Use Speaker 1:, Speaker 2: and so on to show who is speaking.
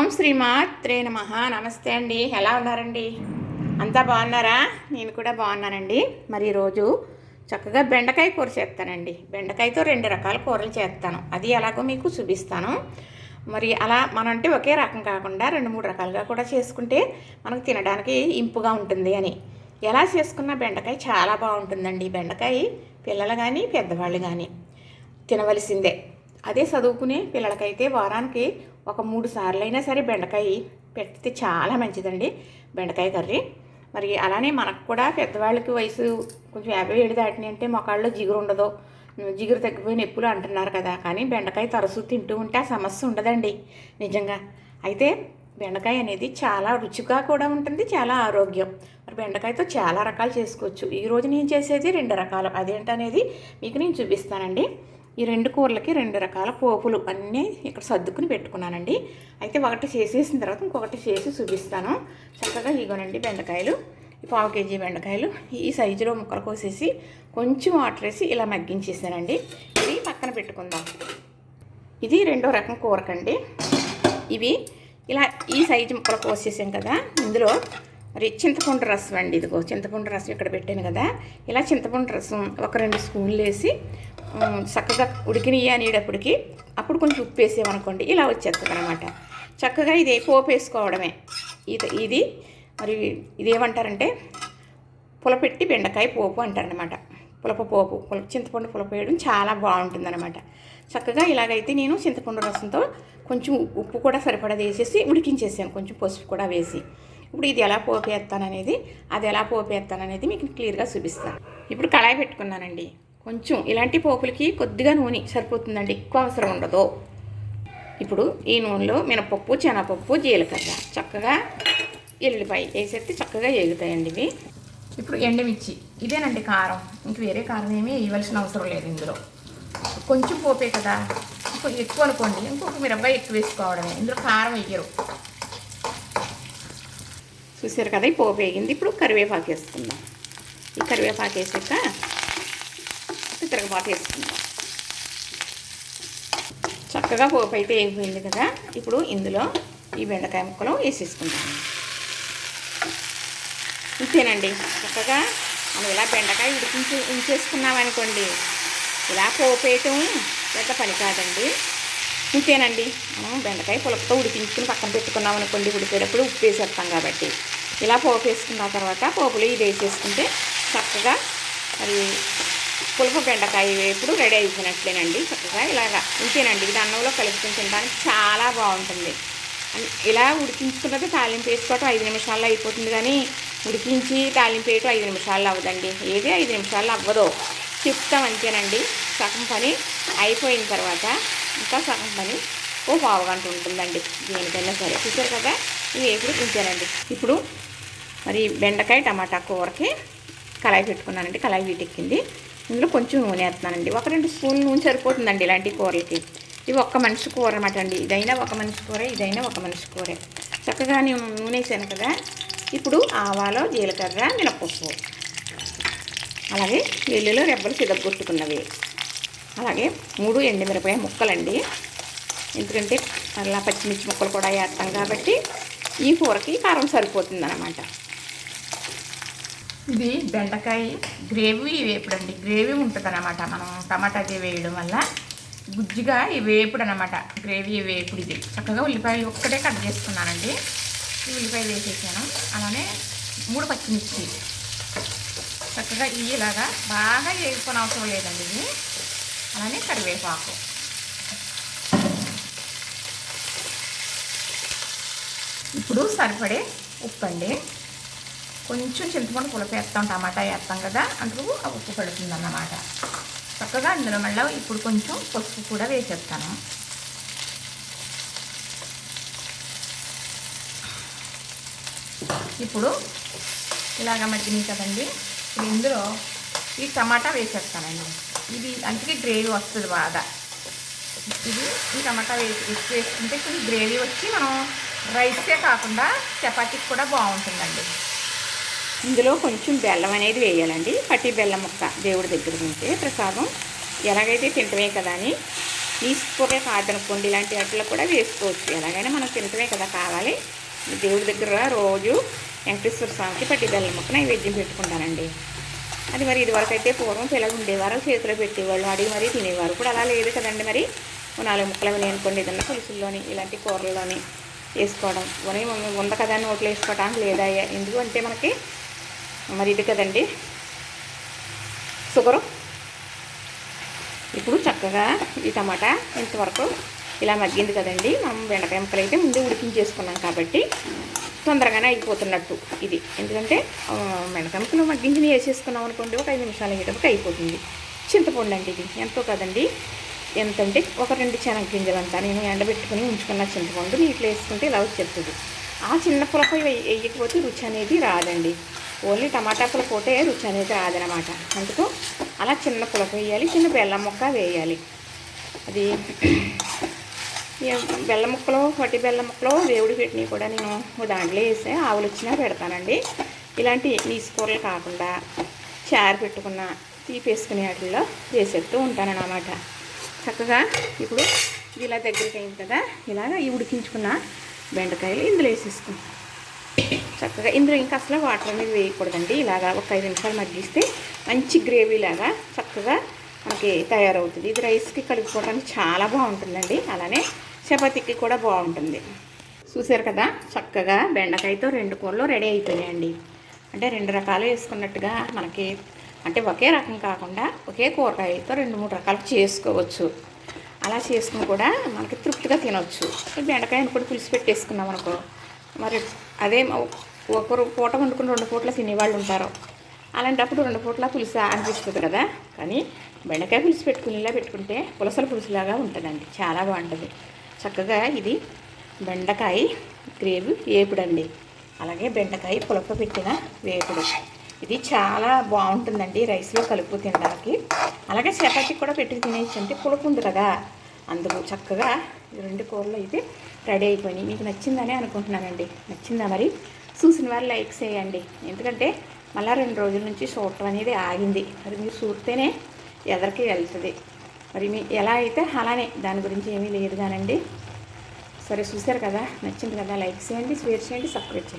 Speaker 1: ఓం శ్రీమాత్రే నమ. నమస్తే అండి. ఎలా ఉన్నారండి? అంతా బాగున్నారా? నేను కూడా బాగున్నానండి. మరి ఈరోజు చక్కగా బెండకాయ కూర చేస్తానండి. బెండకాయతో రెండు రకాల కూరలు చేస్తాను. అది ఎలాగో మీకు చూపిస్తాను. మరి అలా మనం అంటే ఒకే రకం కాకుండా రెండు మూడు రకాలుగా కూడా చేసుకుంటే మనకు తినడానికి ఇంపుగా ఉంటుంది అని. ఎలా చేసుకున్న బెండకాయ చాలా బాగుంటుందండి. బెండకాయ పిల్లలు కానీ పెద్దవాళ్ళు కానీ తినవలసిందే. అదే చదువుకునే పిల్లలకైతే వారానికి ఒక మూడు సార్లు అయినా సరే బెండకాయ పెడితే చాలా మంచిదండి బెండకాయ కర్రీ. మరి అలానే మనకు కూడా పెద్దవాళ్ళకి వయసు కొంచెం యాభై ఏడు దాటిని అంటే మొకాళ్ళలో జిగురు ఉండదు జిగురు తగ్గిపోయి నొప్పులు అంటున్నారు కదా కానీ బెండకాయ తరచూ తింటూ ఉంటే ఆ సమస్య ఉండదండి నిజంగా. అయితే బెండకాయ అనేది చాలా రుచిగా కూడా ఉంటుంది చాలా ఆరోగ్యం. మరి బెండకాయతో చాలా రకాలు చేసుకోవచ్చు. ఈరోజు నేను చేసేది రెండు రకాలు. అదేంటనేది మీకు నేను చూపిస్తానండి. ఈ రెండు కూరలకి రెండు రకాల పోపులు అన్నీ ఇక్కడ సర్దుకుని పెట్టుకున్నానండి. అయితే ఒకటి చేసేసిన తర్వాత ఇంకొకటి చేసి చూపిస్తాను. చక్కగా ఇగోనండి బెండకాయలు. పావు కేజీ బెండకాయలు. ఈ సైజులో ముక్కలు కోసేసి కొంచెం వాటర్ వేసి ఇలా మగ్గించేసానండి. ఇది పక్కన పెట్టుకుందాం. ఇది రెండో రకం కూరకండి. ఇవి ఇలా ఈ సైజు ముక్కలు కోసేసాం కదా ఇందులో మరి చింతపండు రసం అండి ఇదిగో చింతపండు రసం ఇక్కడ పెట్టాను కదా. ఇలా చింతపండు రసం ఒక రెండు స్పూన్లు వేసి చక్కగా ఉడికినయ్యి అనేటప్పటికి అప్పుడు కొంచెం ఉప్పు వేసామనుకోండి ఇలా వచ్చేస్తుంది అనమాట చక్కగా ఇది పోపు వేసుకోవడమే. ఇది ఇది మరి ఇదేమంటారంటే పులపెట్టి బెండకాయ పోపు అంటారనమాట పులప పోపు పులప చింతపండు పులప వేయడం చాలా బాగుంటుందన్నమాట. చక్కగా ఇలాగైతే నేను చింతపండు రసంతో కొంచెం ఉప్పు కూడా సరిపడా వేసేసి ఉడికించేసాను కొంచెం పసుపు కూడా వేసి. ఇప్పుడు ఇది ఎలా పోపు అది ఎలా పోపు మీకు క్లియర్గా చూపిస్తాను. ఇప్పుడు కళాయి పెట్టుకున్నానండి. కొంచెం ఇలాంటి పోపులకి కొద్దిగా నూనె సరిపోతుందండి. ఎక్కువ అవసరం ఉండదు. ఇప్పుడు ఈ నూనెలో మినపప్పు శనగపప్పు జీలకర్ర చక్కగా ఎల్లుల్లిపాయ వేసేస్తే చక్కగా ఎగుతాయండి ఇవి. ఇప్పుడు ఎండుమిర్చి. ఇదేనండి కారం. ఇంక వేరే కారం ఏమీ వేయవలసిన అవసరం లేదు ఇందులో. కొంచెం పోపే కదా. కొంచెం ఎక్కువ అనుకోండి. ఇంకొక మిరపకాయ ఎక్కువ వేసుకోవడమే. ఇందులో కారం వేయరు. చూసారు కదా పోపు వేగింది ఇప్పుడు కరివేపాకు వేసుకుందాం. ఈ కరివేపాకు వేసాక తిరగబాటు వేసుకుందాం. చక్కగా పోపు అయితే వేగిపోయింది కదా ఇప్పుడు ఇందులో ఈ బెండకాయ ముక్కలు వేసేసుకుందాం. ఇంతేనండి. చక్కగా మనం ఇలా బెండకాయ ఉడికించి ఉంచేసుకున్నామనుకోండి ఇలా పోపేయటం పెద్ద పని కాదండి. ఇంతేనండి. మనం బెండకాయ పులపతో ఉడికించుకుని పక్కన పెట్టుకున్నాం అనుకోండి ఉడికేటప్పుడు ఉప్పు వేసేస్తాం కాబట్టి. ఇలా పోపు వేసుకున్న తర్వాత పోపులు ఇది వేసేసుకుంటే చక్కగా మరి పులప బెండకాయ వేపుడు రెడీ అయిపోయినట్లేనండి. చక్కగా ఇలాగా ఇంతేనండి. ఇది అన్నంలో కలుపుకొని తినడానికి చాలా బాగుంటుంది. ఇలా ఉడికించుకున్నది తాలింపు వేసుకోవటం ఐదు నిమిషాల్లో అయిపోతుంది కానీ ఉడికించి తాలింపు వేయటం ఐదు నిమిషాల్లో అవ్వదండి. ఏది ఐదు నిమిషాల్లో అవ్వదు చెప్తాం అంతేనండి. సగం పని అయిపోయిన తర్వాత ఇంకా సగం పని ఓ పావు గంట ఉంటుందండి దేనికైనా సరే. చూసారు కదా? ఇవి వేపుడు ఇంతేనండి ఇప్పుడు మరి బెండకాయ టమాటా కూరకి కళాయి పెట్టుకున్నానండి. కళాయి వీటెక్కింది. ఇందులో కొంచెం నూనె వేస్తున్నానండి. ఒక రెండు స్పూన్లు నూనె సరిపోతుందండి ఇలాంటి కూరలకి. ఇవి ఒక్క మనిషి కూర అనమాట అండి. ఇదైనా ఒక మనిషి కూర ఇదైనా ఒక మనిషి కూరే. చక్కగా నేను నూనె వేసాను కదా? ఇప్పుడు ఆవాలో జీలకర్ర మినపప్పు అలాగే వెల్లులో రెబ్బలు సిదగొట్టుకున్నవి అలాగే మూడు ఎండుమిరపకాయ ముక్కలండి. ఎందుకంటే అలా పచ్చిమిర్చి ముక్కలు కూడా వేస్తాం కాబట్టి ఈ కూరకి కారం సరిపోతుంది అనమాట ఇది బెండకాయ గ్రేవీ వేపుడు అండి గ్రేవీ ఉంటుంది అనమాట మనం టమాటా అది వేయడం వల్ల గుజ్జుగా ఈ వేపుడు అనమాట గ్రేవీ వేపుడు ఇది. చక్కగా ఉల్లిపాయ ఒక్కటే కట్ చేసుకున్నానండి. ఈ ఉల్లిపాయ వేసేసాను. అలానే మూడు పచ్చిమిర్చి. చక్కగా ఇవి ఇలాగా బాగా వేసుకొని అవసరం లేదండి ఇది. అలానే కరివేపాకు. ఇప్పుడు సరిపడే ఉప్పు అండి. కొంచెం చింతపండు పులుపు వేస్తాం టమాటా వేస్తాం కదా అందుకు ఆ ఉప్పు పడుతుంది అన్నమాట చక్కగా అందులో మళ్ళీ ఇప్పుడు కొంచెం పసుపు కూడా వేసేస్తాను. ఇప్పుడు ఇలాగ మగ్గినాయి కదండి. ఇప్పుడు ఇందులో ఈ టమాటా వేసేస్తానండి. ఇది అందుకే గ్రేవీ వస్తుంది బాగా. ఇది ఈ టమాటా వేసి వేసుకుంటే కొంచెం గ్రేవీ వచ్చి మనం రైసే కాకుండా చపాతీకి కూడా బాగుంటుందండి. ఇందులో కొంచెం బెల్లం అనేది వేయాలండి. పట్టి బెల్లం ముక్క దేవుడి దగ్గర ఉంటే ప్రసాదం ఎలాగైతే తింటమే కదా అని. నీసు కాదనుకోండి ఇలాంటి వాటిలో కూడా వేసుకోవచ్చు. ఎలాగైనా మనం తింటమే కదా కావాలి. దేవుడి దగ్గర రోజు వెంకటేశ్వర స్వామికి పట్టి బెల్లం ముక్క నైవేద్యం పెట్టుకుంటానండి. అది మరి ఇదివరకు అయితే పూర్వం పిల్లలు ఉండేవారు చేతిలో పెట్టేవాళ్ళు అడిగి మరీ తినేవారు. ఇప్పుడు అలా లేదు కదండి మరి. నాలుగు ముక్కలు అవి అనుకోండి ఏదన్నా పులుసుల్లోని ఇలాంటి కూరల్లోని వేసుకోవడం. ఉని ఉంద కదా అని నోట్లో వేసుకోవడానికి లేదా ఎందుకు అంటే మనకి మరి ఇది కదండి. షుగరు. ఇప్పుడు చక్కగా ఈ టమాటా ఇంతవరకు ఇలా మగ్గింది కదండి. మనం బెండకాయ ముక్కలు అయితే ముందే ఉడికించేసుకున్నాం కాబట్టి తొందరగానే అయిపోతున్నట్టు ఇది. ఎందుకంటే ఆ, బెండకాయ గింజని వేసేసుకున్నాం అనుకోండి ఒక ఐదు నిమిషాలు అయ్యేటప్పుడు అయిపోతుంది. చింతపండు అండి ఇది. ఎంతో కదండి. ఎంతంటే ఒక రెండు శనగ గింజలంతా నేను ఎండబెట్టుకుని ఉంచుకున్న చింతపండు నీటిలో వేసుకుంటే ఇలా వచ్చేస్తుంది. ఆ చిన్న పులప వేయకపోతే రుచి అనేది రాదండి. ఓన్లీ టమాటా పులపోతే రుచి అనేది రాదనమాట అందుకు అలా చిన్న పులప వేయాలి చిన్న బెల్లం ముక్క వేయాలి. అది బెల్లం ముక్కలు వట్టి బెల్లం ముక్కలు దేవుడి పెట్టినవి కూడా నేను దాంట్లో వేసి. ఆవులు వచ్చినా పెడతానండి. ఇలాంటి నీసు కూరలు కాకుండా చారు పెట్టుకున్న తీపేసుకునే వాటిల్లో వేసేస్తూ ఉంటానన్నమాట. చక్కగా ఇప్పుడు ఇది ఇలా దగ్గరికి అయింది కదా ఇలాగ ఈ ఉడికించుకున్న బెండకాయలు ఇందులో వేసేసుకున్నాం చక్కగా ఇందులో ఇంకా అసలు వాటర్ అనేది వేయకూడదండి. ఇలాగా ఒక ఐదు నిమిషాలు మగ్గిస్తే మంచి గ్రేవీ లాగా చక్కగా మనకి తయారవుతుంది. ఇది రైస్కి కలుపుకోవడానికి చాలా బాగుంటుందండి. అలానే చపాతీకి కూడా బాగుంటుంది. చూసారు కదా? చక్కగా బెండకాయతో రెండు కూరలు రెడీ అయిపోయాయండి అంటే రెండు రకాలు వేసుకున్నట్టుగా మనకి అంటే ఒకే రకం కాకుండా ఒకే కూరగాయలతో రెండు మూడు రకాలు చేసుకోవచ్చు. అలా చేసుకుని కూడా మనకి తృప్తిగా తినవచ్చు ఈ కూడా పులుసు పెట్టేసుకున్నాం అనుకో. మరి అదే ఒకరు పూట వండుకుని రెండు పూట్ల తినేవాళ్ళు ఉంటారు. అలాంటప్పుడు రెండు పూట్ల పులుసు అనిపిస్తుంది కదా? కానీ బెండకాయ పులుసు పెట్టుకునేలా పెట్టుకుంటే పులసల పులుసులాగా ఉంటుందండి. చాలా బాగుంటుంది. చక్కగా ఇది బెండకాయ గ్రేవీ వేపుడండి. అలాగే బెండకాయ పులప పెట్టిన వేపుడు. ఇది చాలా బాగుంటుందండి రైస్లో కలుపు తినడానికి. అలాగే చపాతీ కూడా పెట్టి తినేసి అంటే పులుపు ఉంది కదా. అందుకు చక్కగా రెండు కూరలు అయితే రెడీ అయిపోయినాయి. మీకు నచ్చిందని అనుకుంటున్నానండి. నచ్చిందా మరి? చూసిన వారు లైక్ చేయండి. ఎందుకంటే మళ్ళీ రెండు రోజుల నుంచి చూడటం అనేది ఆగింది. మరి మీరు చూస్తేనే ఎదరికి వెళ్తుంది. మరి మీ ఎలా అయితే అలానే దాని గురించి ఏమీ లేదు కానండి. సరే చూశారు కదా? నచ్చింది కదా? లైక్ చేయండి షేర్ చేయండి సబ్స్క్రైబ్ చేయండి.